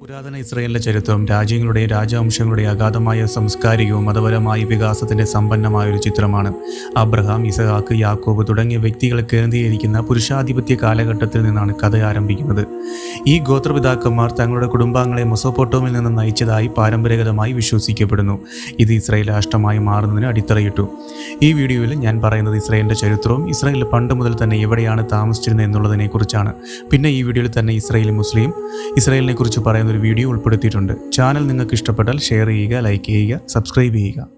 പുരാതന ഇസ്രയേലിന്റെ ചരിത്രം രാജ്യങ്ങളുടെ രാജവംശങ്ങളുടെ അഗാധമായ സാംസ്കാരികവും മതപരമായ വികാസത്തിന്റെ സമ്പന്നമായ ഒരു ചിത്രമാണ്. അബ്രഹാം ഇസഹാക്ക് യാക്കോബ് തുടങ്ങിയ വ്യക്തികളെ കേന്ദ്രീകരിക്കുന്ന പുരുഷാധിപത്യ കാലഘട്ടത്തിൽ നിന്നാണ് കഥ ആരംഭിക്കുന്നത്. ഈ ഗോത്രപിതാക്കന്മാർ തങ്ങളുടെ കുടുംബാംഗങ്ങളെ മൊസോപ്പൊട്ടോമിൽ നിന്ന് നയിച്ചതായി പാരമ്പര്യഗതമായി വിശ്വസിക്കപ്പെടുന്നു. ഇത് ഇസ്രയേൽ രാഷ്ട്രമായി മാറുന്നതിന് അടിത്തറയിട്ടു. ഈ വീഡിയോയിൽ ഞാൻ പറയുന്നത് ഇസ്രയേലിന്റെ ചരിത്രവും ഇസ്രായേൽ പണ്ട് മുതൽ തന്നെ എവിടെയാണ് താമസിച്ചിരുന്നത് എന്നുള്ളതിനെക്കുറിച്ചാണ്. പിന്നെ ഈ വീഡിയോയിൽ തന്നെ ഇസ്രായേൽ മുസ്ലിം ഇസ്രയേലിനെ കുറിച്ച് ഒരു വീഡിയോ ഉൾപ്പെടുത്തിയിട്ടുണ്ട്. ചാനൽ നിങ്ങൾക്ക് ഇഷ്ടപ്പെട്ടാൽ ഷെയർ ചെയ്യുക ലൈക്ക് ചെയ്യുക സബ്സ്ക്രൈബ് ചെയ്യുക.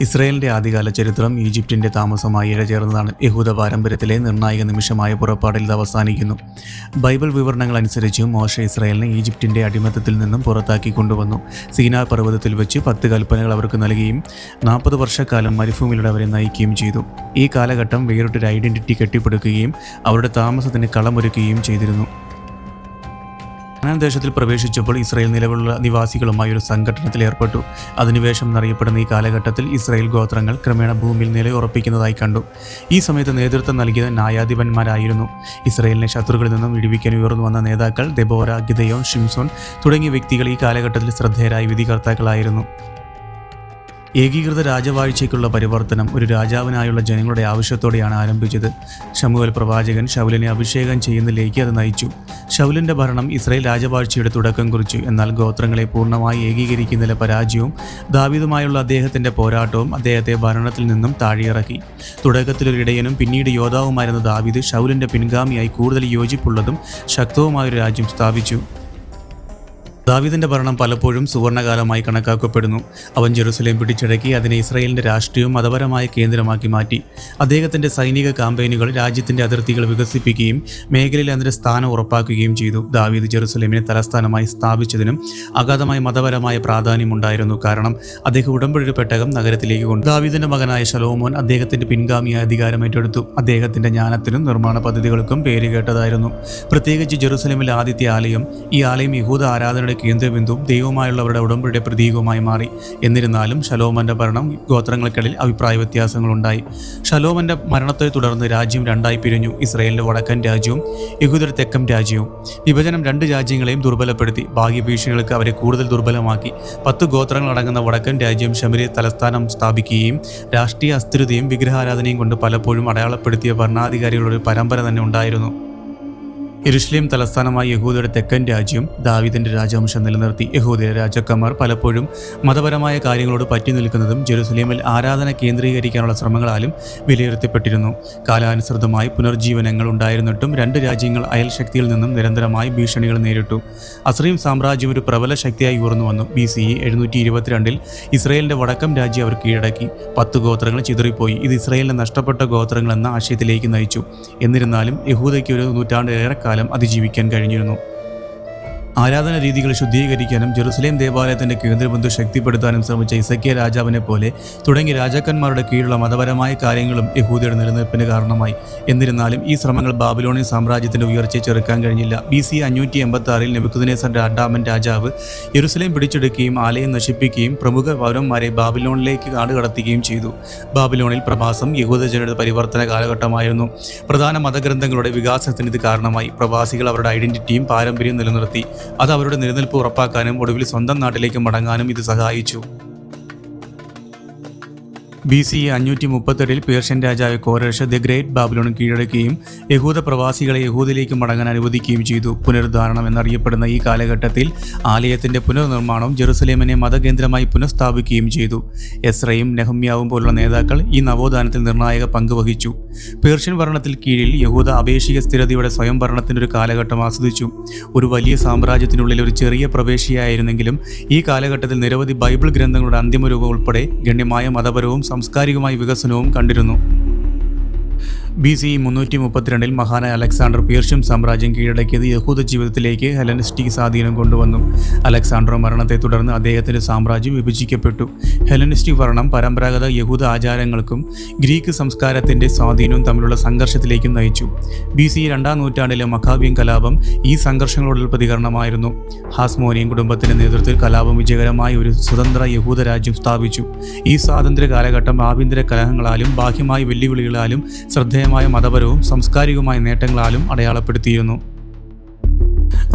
ഇസ്രയേലിന്റെ ആദ്യകാല ചരിത്രം ഈജിപ്തിന്റെ താമസമായി ഇഴചേർന്നതാണ് യഹൂദ പാരമ്പര്യത്തിലെ നിർണായക നിമിഷമായ പുറപ്പാടിൽ ഇത് അവസാനിക്കുന്നു. ബൈബിൾ വിവരണങ്ങൾ അനുസരിച്ച് മോശ ഇസ്രായേലിനെ ഈജിപ്തിന്റെ അടിമത്തത്തിൽ നിന്നും പുറത്താക്കി കൊണ്ടുവന്നു. സീനാ പർവതത്തിൽ വെച്ച് പത്ത് കൽപ്പനകൾ അവർക്ക് നൽകുകയും നാൽപ്പത് വർഷക്കാലം മരുഭൂമിയിലൂടെ അവരെ നയിക്കുകയും ചെയ്തു. ഈ കാലഘട്ടം വേറിട്ടൊരു ഐഡന്റിറ്റി കെട്ടിപ്പടുക്കുകയും അവരുടെ താമസത്തിന് കളമൊരുക്കുകയും ചെയ്തിരുന്നു. കനാൻ ദേശത്തിൽ പ്രവേശിച്ചപ്പോൾ ഇസ്രായേൽ നിലവിലുള്ള നിവാസികളുമായി ഒരു സംഘടനത്തിൽ ഏർപ്പെട്ടു. അധിനിവേശം എന്നറിയപ്പെടുന്ന ഈ കാലഘട്ടത്തിൽ ഇസ്രായേൽ ഗോത്രങ്ങൾ ക്രമേണ ഭൂമിയിൽ നിലയുറപ്പിക്കുന്നതായി കണ്ടു. ഈ സമയത്ത് നേതൃത്വം നൽകിയത് ന്യായാധിപന്മാരായിരുന്നു. ഇസ്രായേലിനെ ശത്രുക്കളിൽ നിന്നും വിടുവിക്കാൻ ഉയർന്നു വന്ന നേതാക്കൾ ദെബോര ഗിദയോൻ ഷിംസോൺ തുടങ്ങിയ വ്യക്തികൾ ഈ കാലഘട്ടത്തിൽ ശ്രദ്ധേയരായ വിധികർത്താക്കളായിരുന്നു. ഏകീകൃത രാജവാഴ്ചയ്ക്കുള്ള പരിവർത്തനം ഒരു രാജാവിനായുള്ള ജനങ്ങളുടെ ആവശ്യത്തോടെയാണ് ആരംഭിച്ചത്. ഷമുവൽ പ്രവാചകൻ ഷൗലിനെ അഭിഷേകം ചെയ്യുന്നതിലേക്ക് അത് നയിച്ചു. ഷൗലിന്റെ ഭരണം ഇസ്രയേൽ രാജവാഴ്ചയുടെ തുടക്കം കുറിച്ചു. എന്നാൽ ഗോത്രങ്ങളെ പൂർണമായി ഏകീകരിക്കുന്നതിലെ പരാജയവും ദാവീദുമായുള്ള അദ്ദേഹത്തിന്റെ പോരാട്ടവും അദ്ദേഹത്തെ ഭരണത്തിൽ നിന്നും താഴെയിറക്കി. തുടക്കത്തിൽ ഒരു ഇടയനും പിന്നീട് യോദ്ധാവുമായിരുന്ന ദാവീദ് ഷൗലിന്റെ പിൻഗാമിയായി കൂടുതൽ യോജിപ്പുള്ളതും ശക്തവുമായൊരു രാജ്യം സ്ഥാപിച്ചു. ദാവീദിന്റെ ഭരണം പലപ്പോഴും സുവർണകാലമായി കണക്കാക്കപ്പെടുന്നു. അവൻ ജെറുസലേം പിടിച്ചടക്കി അതിനെ ഇസ്രായേലിന്റെ രാഷ്ട്രീയവും മതപരമായ കേന്ദ്രമാക്കി മാറ്റി. അദ്ദേഹത്തിന്റെ സൈനിക കാമ്പയിനുകൾ രാജ്യത്തിന്റെ അതിർത്തികൾ വികസിപ്പിക്കുകയും മേഖലയിൽ അതിന്റെ സ്ഥാനം ഉറപ്പാക്കുകയും ചെയ്തു. ദാവീദ് ജെറുസലേമിനെ തലസ്ഥാനമായി സ്ഥാപിച്ചതിനും അഗാധമായ മതപരമായ പ്രാധാന്യമുണ്ടായിരുന്നു കാരണം അദ്ദേഹം ഉടമ്പടി പെട്ടകം നഗരത്തിലേക്ക് കൊണ്ടു. ദാവീദിന്റെ മകനായ ശലോമോൻ അദ്ദേഹത്തിന്റെ പിൻഗാമിയായ അധികാരം ഏറ്റെടുത്തു. അദ്ദേഹത്തിന്റെ ജ്ഞാനത്തിനും നിർമ്മാണ പദ്ധതികൾക്കും പേരുകേട്ടതായിരുന്നു. പ്രത്യേകിച്ച് ജെറുസലേമിലെ ആദ്യത്തെ ആലയം ഈ ആലയം യഹൂദ ആരാധനയുടെ കേന്ദ്രബിന്ദുവും ദൈവമായുള്ളവരുടെ ഉടമ്പടിയുടെ പ്രതീകവുമായി മാറി. എന്നിരുന്നാലും ഷലോമന്റെ ഭരണം ഗോത്രങ്ങൾക്കിടയിൽ അഭിപ്രായ വ്യത്യാസങ്ങളുണ്ടായി. ഷലോമന്റെ മരണത്തെ തുടർന്ന് രാജ്യം രണ്ടായി പിരിഞ്ഞു. ഇസ്രയേലിന്റെ വടക്കൻ രാജ്യവും യഹൂദരുടെ തെക്കൻ രാജ്യവും. വിഭജനം രണ്ട് രാജ്യങ്ങളെയും ദുർബലപ്പെടുത്തി. ഭാഗ്യ ഭീഷണികൾക്ക് അവരെ കൂടുതൽ ദുർബലമാക്കി. പത്ത് ഗോത്രങ്ങൾ അടങ്ങുന്ന വടക്കൻ രാജ്യം ഷമരി തലസ്ഥാനം സ്ഥാപിക്കുകയും രാഷ്ട്രീയ അസ്ഥിരതയും വിഗ്രഹാരാധനയും കൊണ്ട് പലപ്പോഴും അടയാളപ്പെടുത്തിയ ഭരണാധികാരികളുടെ ഒരു പരമ്പര തന്നെ ഉണ്ടായിരുന്നു. യെരുഷലേം തലസ്ഥാനമായ യഹൂദയുടെ തെക്കൻ രാജ്യം ദാവിദിന്റെ രാജവംശം നിലനിർത്തി. യഹൂദയ രാജാക്കന്മാർ പലപ്പോഴും മതപരമായ കാര്യങ്ങളോട് പറ്റി നിൽക്കുന്നതും ജെറുസലേമിൽ ആരാധന കേന്ദ്രീകരിക്കാനുള്ള ശ്രമങ്ങളാലും വിലയിരുത്തപ്പെട്ടിരുന്നു. കാലാനുസൃതമായി പുനർജീവനങ്ങൾ ഉണ്ടായിരുന്നിട്ടും രണ്ട് രാജ്യങ്ങൾ അയൽ ശക്തിയിൽ നിന്നും നിരന്തരമായി ഭീഷണികൾ നേരിട്ടു. അസ്രീം സാമ്രാജ്യം ഒരു പ്രബല ശക്തിയായി ഉയർന്നു വന്നു. ബി സി ഇ എഴുന്നൂറ്റി ഇരുപത്തിരണ്ടിൽ ഇസ്രയേലിന്റെ വടക്കം രാജ്യം അവർ കീഴടക്കി. പത്ത് ഗോത്രങ്ങൾ ചിതറിപ്പോയി. ഇത് ഇസ്രയേലിന്റെ നഷ്ടപ്പെട്ട ഗോത്രങ്ങൾ എന്ന ആശയത്തിലേക്ക് നയിച്ചു. എന്നിരുന്നാലും യഹൂദയ്ക്ക് ഒരു നൂറ്റാണ്ട് ഏറെക്കാലം അതിജീവിക്കാൻ കഴിഞ്ഞിരുന്നു. ആരാധന രീതികൾ ശുദ്ധീകരിക്കാനും ജെറുസലേം ദേവാലയത്തിന്റെ കേന്ദ്രബന്ധു ശക്തിപ്പെടുത്താനും ശ്രമിച്ച ഇസക്കിയ രാജാവിനെ പോലെ തുടങ്ങിയ രാജാക്കന്മാരുടെ കീഴിലുള്ള മതപരമായ കാര്യങ്ങളും യഹൂദിയുടെ നിലനിൽപ്പിന് കാരണമായി. എന്നിരുന്നാലും ഈ ശ്രമങ്ങൾ ബാബിലോണിയൻ സാമ്രാജ്യത്തിന്റെ ഉയർച്ചയെ ചെറുക്കാൻ കഴിഞ്ഞില്ല. ബി സി അഞ്ഞൂറ്റി എൺപത്തി ആറിൽ നെബുക്കുദിനേസർ രണ്ടാമൻ രാജാവ് യെറുസലേം പിടിച്ചെടുക്കുകയും ആലയം നശിപ്പിക്കുകയും പ്രമുഖ പൗരന്മാരെ ബാബിലോണിലേക്ക് കാടുകടത്തുകയും ചെയ്തു. ബാബിലോണിൽ പ്രവാസം യഹൂദജനയുടെ പരിവർത്തന കാലഘട്ടമായിരുന്നു. പ്രധാന മതഗ്രന്ഥങ്ങളുടെ വികാസത്തിന് ഇത് കാരണമായി. പ്രവാസികൾ അവരുടെ ഐഡന്റിറ്റിയും പാരമ്പര്യവും നിലനിർത്തി. അത് അവരുടെ നിലനിൽപ്പ് ഉറപ്പാക്കാനും ഒടുവിൽ സ്വന്തം നാട്ടിലേക്ക് മടങ്ങാനും ഇത് സഹായിച്ചു. ബി സി അഞ്ഞൂറ്റി മുപ്പത്തെട്ടിൽ പേർഷ്യൻ രാജാവ് കോരേഷ് ദി ഗ്രേറ്റ് ബാബിലോൺ കീഴടക്കുകയും യഹൂദ പ്രവാസികളെ യഹൂദിലേക്ക് മടങ്ങാൻ അനുവദിക്കുകയും ചെയ്തു. പുനരുദ്ധാരണം എന്നറിയപ്പെടുന്ന ഈ കാലഘട്ടത്തിൽ ആലയത്തിന്റെ പുനർനിർമ്മാണം ജെറുസലേമിനെ മതകേന്ദ്രമായി പുനഃസ്ഥാപിക്കുകയും ചെയ്തു. എസ്രയും നെഹമ്യാവും പോലുള്ള നേതാക്കൾ ഈ നവോത്ഥാനത്തിൽ നിർണായക പങ്ക് വഹിച്ചു. പേർഷ്യൻ ഭരണത്തിൽ കീഴിൽ യഹൂദ അപേക്ഷിക സ്ഥിരതയുടെ സ്വയം ഭരണത്തിന്റെ ഒരു കാലഘട്ടം ആസ്വദിച്ചു. ഒരു വലിയ സാമ്രാജ്യത്തിനുള്ളിൽ ഒരു ചെറിയ പ്രവേശിയായിരുന്നെങ്കിലും ഈ കാലഘട്ടത്തിൽ നിരവധി ബൈബിൾ ഗ്രന്ഥങ്ങളുടെ അന്തിമ രൂപം ഉൾപ്പെടെ ഗണ്യമായ മതപരവും സാംസ്കാരികമായ വികസനവും കണ്ടിരുന്നു. ബി സി മുന്നൂറ്റി മുപ്പത്തിരണ്ടിൽ മഹാനായ അലക്സാണ്ടർ പേർഷ്യൻ സാമ്രാജ്യം കീഴടക്കിയത് യഹൂദ ജീവിതത്തിലേക്ക് ഹെലനിസ്റ്റിക് സ്വാധീനം കൊണ്ടുവന്നു. അലക്സാണ്ടർ മരണത്തെ തുടർന്ന് അദ്ദേഹത്തിന്റെ സാമ്രാജ്യം വിഭജിക്കപ്പെട്ടു. ഹെലനിസ്റ്റിക് ഭരണം പരമ്പരാഗത യഹൂദ ആചാരങ്ങൾക്കും ഗ്രീക്ക് സംസ്കാരത്തിന്റെ സ്വാധീനവും തമ്മിലുള്ള സംഘർഷത്തിലേക്കും നയിച്ചു. ബി സി രണ്ടാം നൂറ്റാണ്ടിലെ മഖാബിയൻ കലാപം ഈ സംഘർഷങ്ങളോടുള്ള പ്രതികരണമായിരുന്നു. ഹാസ്മോനിയൻ കുടുംബത്തിന്റെ നേതൃത്വത്തിൽ കലാപം വിജയകരമായി ഒരു സ്വതന്ത്ര യഹൂദ രാജ്യം സ്ഥാപിച്ചു. ഈ സ്വാതന്ത്ര്യ കാലഘട്ടം ആഭ്യന്തര കലഹങ്ങളാലും ബാഹ്യമായ വെല്ലുവിളികളാലും ശ്രദ്ധേയമായ മതപരവും സാംസ്കാരികവുമായ നേട്ടങ്ങളാലും അടയാളപ്പെടുത്തിയിരുന്നു.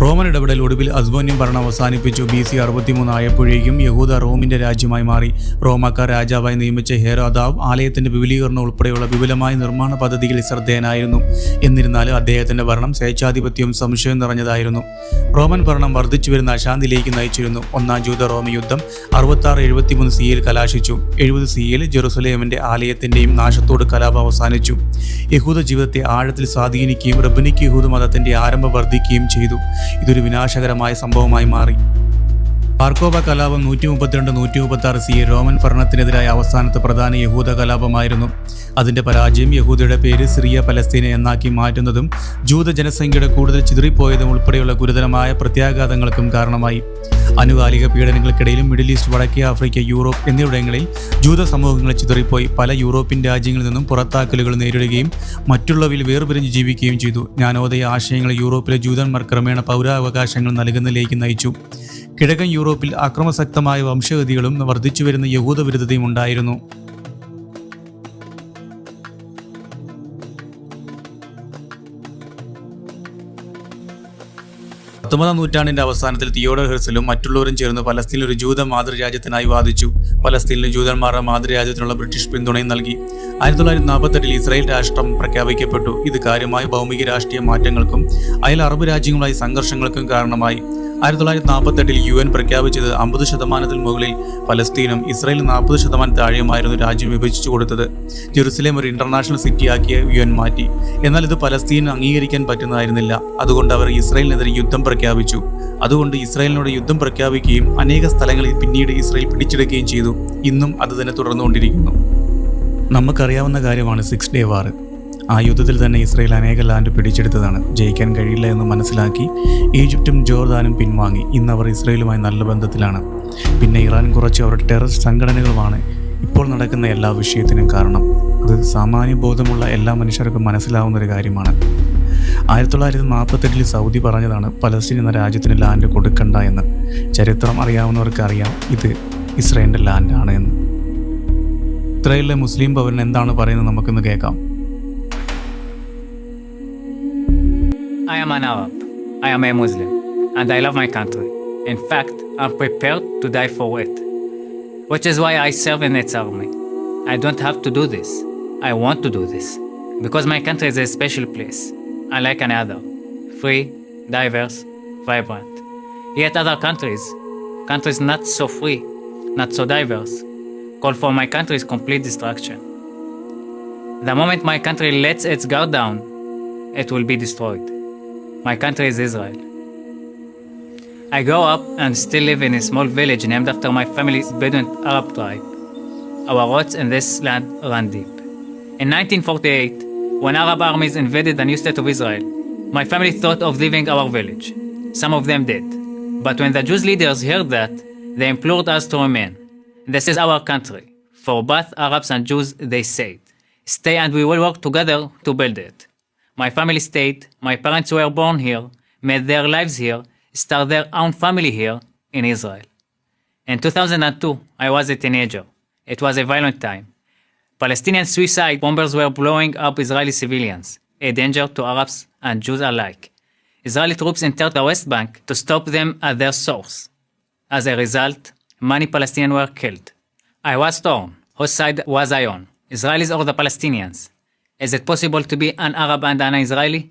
റോമൻ ഇടപെടൽ ഒടുവിൽ അസ്ബോന്യം ഭരണം അവസാനിപ്പിച്ചു. ബി സി അറുപത്തിമൂന്ന് ആയപ്പോഴേക്കും യഹൂദ റോമിന്റെ രാജ്യമായി മാറി. റോമാക്കാർ രാജാവായി നിയമിച്ച ഹേരോദാവ് ആലയത്തിന്റെ വിപുലീകരണം ഉൾപ്പെടെയുള്ള വിപുലമായ നിർമ്മാണ പദ്ധതികളിൽ ശ്രദ്ധേയനായിരുന്നു. എന്നിരുന്നാലും അദ്ദേഹത്തിന്റെ ഭരണം സ്വേച്ഛാധിപത്യവും സംശയം നിറഞ്ഞതായിരുന്നു. റോമൻ ഭരണം വർദ്ധിച്ചു വരുന്ന അശാന്തിയിലേക്ക് നയിച്ചിരുന്നു. ഒന്നാം ജൂത റോമി യുദ്ധം അറുപത്തി ആറ് എഴുപത്തിമൂന്ന് സിയിൽ കലാശിച്ചു. എഴുപത് സിയിൽ ജെറുസലേമിന്റെ ആലയത്തിന്റെയും നാശത്തോട് കലാപം അവസാനിച്ചു. യഹൂദ ജീവിതത്തെ ആഴത്തിൽ സ്വാധീനിക്കുകയും റബ്ബനിക് യഹൂദ മതത്തിന്റെ ആരംഭം വർദ്ധിക്കുകയും ചെയ്തു. ഇതൊരു വിനാശകരമായ സംഭവമായി മാറി. പാർക്കോബ കലാപം നൂറ്റി മുപ്പത്തിരണ്ട് നൂറ്റി മുപ്പത്തി ആറ് സി എ റോമൻ ഭരണത്തിനെതിരായ അവസാനത്തെ പ്രധാന യഹൂദ കലാപമായിരുന്നു. അതിന്റെ പരാജയം യഹൂദയുടെ പേര് സിറിയ പലസ്തീന എന്നാക്കി മാറ്റുന്നതും ജൂത ജനസംഖ്യയുടെ കൂടുതൽ ചിതറിപ്പോയതും ഉൾപ്പെടെയുള്ള ഗുരുതരമായ പ്രത്യാഘാതങ്ങൾക്കും കാരണമായി. അനുകാലിക പീഡനങ്ങൾക്കിടയിലും മിഡിൽ ഈസ്റ്റ് വടക്കേ ആഫ്രിക്ക യൂറോപ്പ് എന്നിവിടങ്ങളിൽ ജൂത സമൂഹങ്ങൾ ചിതറിപ്പോയി. പല യൂറോപ്യൻ രാജ്യങ്ങളിൽ നിന്നും പുറത്താക്കലുകൾ നേരിടുകയും മറ്റുള്ളവയിൽ വേർപിരിഞ്ഞ് ജീവിക്കുകയും ചെയ്തു. ജ്ഞാനോദയ ആശയങ്ങൾ യൂറോപ്പിലെ ജൂതന്മാർ ക്രമേണ പൗരാവകാശങ്ങൾ നൽകുന്നതിലേക്ക് നയിച്ചു. കിഴക്കൻ യൂറോപ്പിൽ അക്രമസക്തമായ വംശഗതികളും വർദ്ധിച്ചുവരുന്ന വരുന്ന വിരുദ്ധതയും ഉണ്ടായിരുന്നു. പത്തൊമ്പതാം നൂറ്റാണ്ടിന്റെ അവസാനത്തിൽ തിയോഡർ ഹെർസലും മറ്റുള്ളവരും ചേർന്ന് പലസ്തീനിൽ ഒരു ജൂത മാതൃരാജ്യത്തിനായി വാദിച്ചു. പലസ്തീനിലെ ജൂതന്മാരുടെ മാതൃരാജ്യത്തിനുള്ള ബ്രിട്ടീഷ് പിന്തുണയും നൽകി. ആയിരത്തി തൊള്ളായിരത്തി നാൽപ്പത്തെട്ടിൽ ഇസ്രായേൽ രാഷ്ട്രം പ്രഖ്യാപിക്കപ്പെട്ടു. ഇത് കാര്യമായ ഭൗമിക രാഷ്ട്രീയ മാറ്റങ്ങൾക്കും അയൽ അറബ് രാജ്യങ്ങളുമായി സംഘർഷങ്ങൾക്കും കാരണമായി. ആയിരത്തി തൊള്ളായിരത്തി നാൽപ്പത്തെട്ടിൽ യു എൻ പ്രഖ്യാപിച്ചത് അമ്പത് ശതമാനത്തിൽ മുകളിൽ ഫലസ്തീനും ഇസ്രായേൽ നാൽപ്പത് ശതമാനം താഴെയുമായിരുന്നു രാജ്യം വിഭജിച്ചു കൊടുത്തത്. ജെറുസലേം ഒരു ഇന്റർനാഷണൽ സിറ്റിയാക്കിയ യു എൻ മാറ്റി. എന്നാൽ ഇത് ഫലസ്തീൻ അംഗീകരിക്കാൻ പറ്റുന്നതായിരുന്നില്ല. അതുകൊണ്ട് അവർ ഇസ്രായേലിനെതിരെ യുദ്ധം പ്രഖ്യാപിച്ചു. അതുകൊണ്ട് ഇസ്രായേലിനോട് യുദ്ധം പ്രഖ്യാപിക്കുകയും അനേക സ്ഥലങ്ങളിൽ പിന്നീട് ഇസ്രായേൽ പിടിച്ചെടുക്കുകയും ചെയ്തു. ഇന്നും അത് തന്നെ തുടർന്നുകൊണ്ടിരിക്കുന്നു. നമുക്കറിയാവുന്ന കാര്യമാണ് സിക്സ് ഡേ വാർ ആ യുദ്ധത്തിൽ തന്നെ ഇസ്രയേൽ അനേക ലാൻഡ് പിടിച്ചെടുത്തതാണ്. ജയിക്കാൻ കഴിയില്ല എന്ന് മനസ്സിലാക്കി ഈജിപ്തും ജോർദാനും പിൻവാങ്ങി. ഇന്ന് അവർ ഇസ്രയേലുമായി നല്ല ബന്ധത്തിലാണ്. പിന്നെ ഇറാൻ കുറച്ച് അവരുടെ ടെററിസ്റ്റ് സംഘടനകളുമാണ്. ഇപ്പോൾ നടക്കുന്ന എല്ലാ വിഷയത്തിനും കാരണം. അത് സാമാന്യ ബോധമുള്ള എല്ലാ മനുഷ്യർക്കും മനസ്സിലാവുന്ന ഒരു കാര്യമാണ്. ആയിരത്തി തൊള്ളായിരത്തി നാൽപ്പത്തെട്ടിൽ സൗദി പറഞ്ഞതാണ് പലസ്തീൻ എന്ന രാജ്യത്തിന് ലാൻഡ് കൊടുക്കണ്ട എന്ന്. ചരിത്രം അറിയാവുന്നവർക്ക് അറിയാം ഇത് ഇസ്രയേലിന്റെ ലാൻഡാണ് എന്ന്. ഇസ്രയേലിലെ മുസ്ലിം ഭവൻ എന്താണ് പറയുന്നത് നമുക്കിന്ന് കേൾക്കാം. Am an Arab. I am a Muslim. And I love my country. In fact, I'm prepared to die for it. Which is why I serve in its army. I don't have to do this. I want to do this. Because my country is a special place, unlike another. Free, diverse, vibrant. Yet other countries, countries not so free, not so diverse, call for my country's complete destruction. The moment my country lets its guard down, it will be destroyed. My country is Israel. I grew up and still live in a small village named after my family's Bedouin Arab tribe. Our roots in this land run deep. In 1948, when Arab armies invaded the new state of Israel, my family thought of leaving our village. Some of them did. But when the Jews leaders heard that, they implored us to remain. This is our country. For both Arabs and Jews, they said, Stay and we will work together to build it. My family stayed, my parents were born here, made their lives here, started their own family here in Israel. In 2002, I was a teenager. It was a violent time. Palestinian suicide bombers were blowing up Israeli civilians, a danger to Arabs and Jews alike. Israeli troops entered the West Bank to stop them at their source. As a result, many Palestinians were killed. I was torn. Whose side was I on? Israelis or the Palestinians? Is it possible to be an Arab and an Israeli?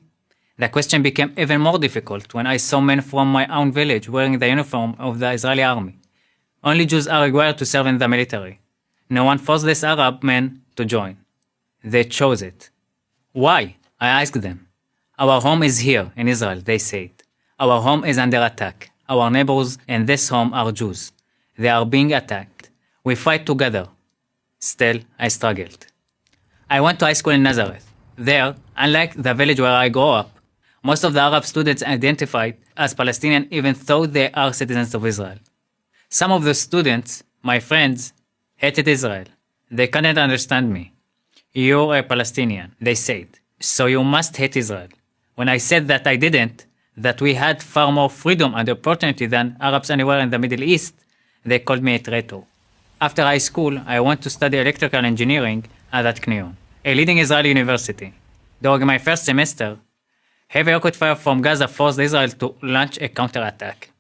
The question became even more difficult when I saw men from my own village wearing the uniform of the Israeli army. Only Jews are required to serve in the military. No one forced these Arab men to join. They chose it. Why? I asked them. Our home is here in Israel, they said. Our home is under attack. Our neighbors in this home are Jews. They are being attacked. We fight together. Still, I struggled. I went to high school in Nazareth. There, unlike the village where I grew up, most of the Arab students identified as Palestinian even though they are citizens of Israel. Some of the students, my friends, hated Israel. They couldn't understand me. You're a Palestinian, they said, so you must hate Israel. When I said that I didn't, that we had far more freedom and opportunity than Arabs anywhere in the Middle East, they called me a traitor. After high school, I went to study electrical engineering at Atknion, a leading Israeli university. During my first semester, heavy rocket fire from Gaza forced Israel to launch a counterattack.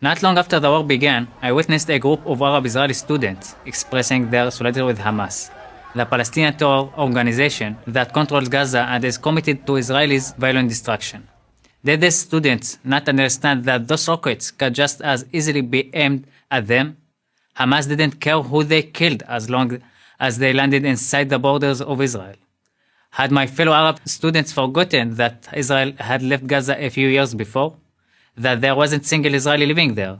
Not long after the war began, I witnessed a group of Arab Israeli students expressing their solidarity with Hamas, the Palestinian terror organization that controls Gaza and is committed to Israelis' violent destruction. Did these students not understand that those rockets could just as easily be aimed at them? Hamas didn't care who they killed as long as they landed inside the borders of Israel. Had my fellow Arab students forgotten that Israel had left Gaza a few years before? That there wasn't a single Israeli living there?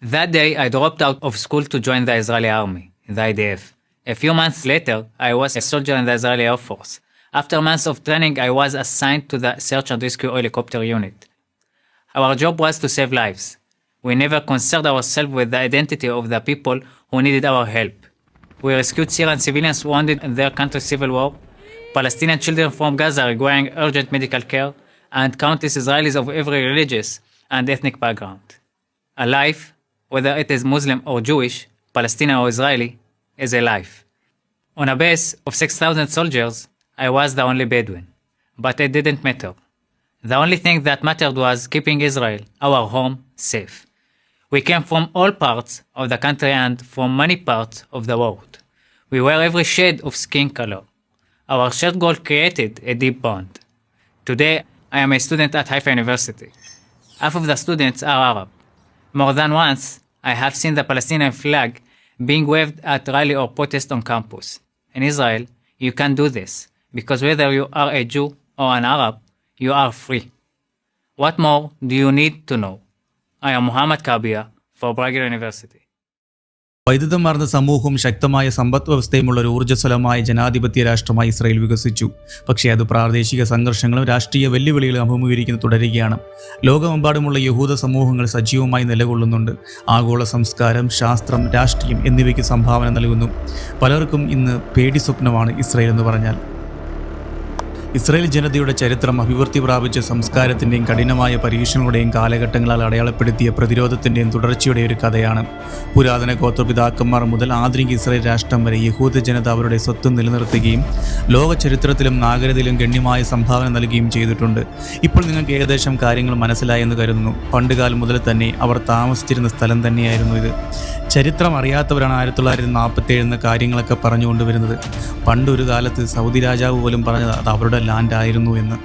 That day, I dropped out of school to join the Israeli army, the IDF. A few months later, I was a soldier in the Israeli Air Force. After months of training, I was assigned to the search and rescue helicopter unit. Our job was to save lives. We never concerned ourselves with the identity of the people who needed our help. We rescued Syrian civilians wounded in their country's civil war, Palestinian children from Gaza requiring urgent medical care, and countless Israelis of every religious and ethnic background. A life, whether it is Muslim or Jewish, Palestinian or Israeli, is a life. On a base of 6,000 soldiers, I was the only Bedouin. But it didn't matter. The only thing that mattered was keeping Israel, our home, safe. We came from all parts of the country and from many parts of the world. We were every shade of skin color. Our shared goal created a deep bond. Today, I am a student at Haifa University. Half of the students are Arab. More than once, I have seen the Palestinian flag being waved at rally or protest on campus. In Israel, you can do this because whether you are a Jew or an Arab, you are free. What more do you need to know? I Muhammad Kabia Kabia university. Bragger University. വൈദ്യുതമാർന്ന സമൂഹവും ശക്തമായ സമ്പദ് വ്യവസ്ഥയുമുള്ള ഒരു ഊർജസ്വലമായ ജനാധിപത്യ രാഷ്ട്രമായി Israel വികസിച്ചു. പക്ഷേ അത് പ്രാദേശിക സംഘർഷങ്ങളും രാഷ്ട്രീയ വെല്ലുവിളികളും അഭിമുഖീകരിക്കുന്നു തുടരുകയാണ്. ലോകമെമ്പാടുമുള്ള യഹൂദ സമൂഹങ്ങൾ സജീവമായി നിലകൊള്ളുന്നുണ്ട്. ആഗോള സംസ്കാരം ശാസ്ത്രം രാഷ്ട്രീയം എന്നിവയ്ക്ക് സംഭാവന നൽകുന്നു. പലർക്കും ഇന്ന് പേടി സ്വപ്നമാണ് ഇസ്രായേൽ എന്ന് പറഞ്ഞാൽ. ഇസ്രായേൽ ജനതയുടെ ചരിത്രം അഭിവൃദ്ധി പ്രാപിച്ച സംസ്കാരത്തിന്റെയും കഠിനമായ പരീക്ഷണങ്ങളുടെയും കാലഘട്ടങ്ങളാൽ അടയാളപ്പെടുത്തിയ പ്രതിരോധത്തിന്റെയും തുടർച്ചയുടെ ഒരു കഥയാണ്. പുരാതന ഗോത്രപിതാക്കന്മാർ മുതൽ ആധുനിക ഇസ്രായേൽ രാഷ്ട്രം വരെ യഹൂദ ജനത അവരുടെ സ്വത്വം നിലനിർത്തുകയും ലോക ചരിത്രത്തിലും നാഗരികതയിലും ഗണ്യമായ സംഭാവന നൽകുകയും ചെയ്തിട്ടുണ്ട്. ഇപ്പോൾ നിങ്ങൾക്ക് ഏകദേശം കാര്യങ്ങൾ മനസ്സിലായെന്ന് കരുതുന്നു. പണ്ടുകാലം മുതൽ തന്നെ അവർ താമസിച്ചിരുന്ന സ്ഥലം തന്നെയായിരുന്നു ഇത്. ചരിത്രം അറിയാത്തവരാണ് ആയിരത്തി തൊള്ളായിരത്തി നാൽപ്പത്തി ഏഴിന് കാര്യങ്ങളൊക്കെ പറഞ്ഞുകൊണ്ടുവരുന്നത് പണ്ടൊരു കാലത്ത് സൗദി രാജാവ് പോലും പറഞ്ഞത് അത് അവരുടെ ലാൻഡ് ആയിരുന്നു എന്ന്.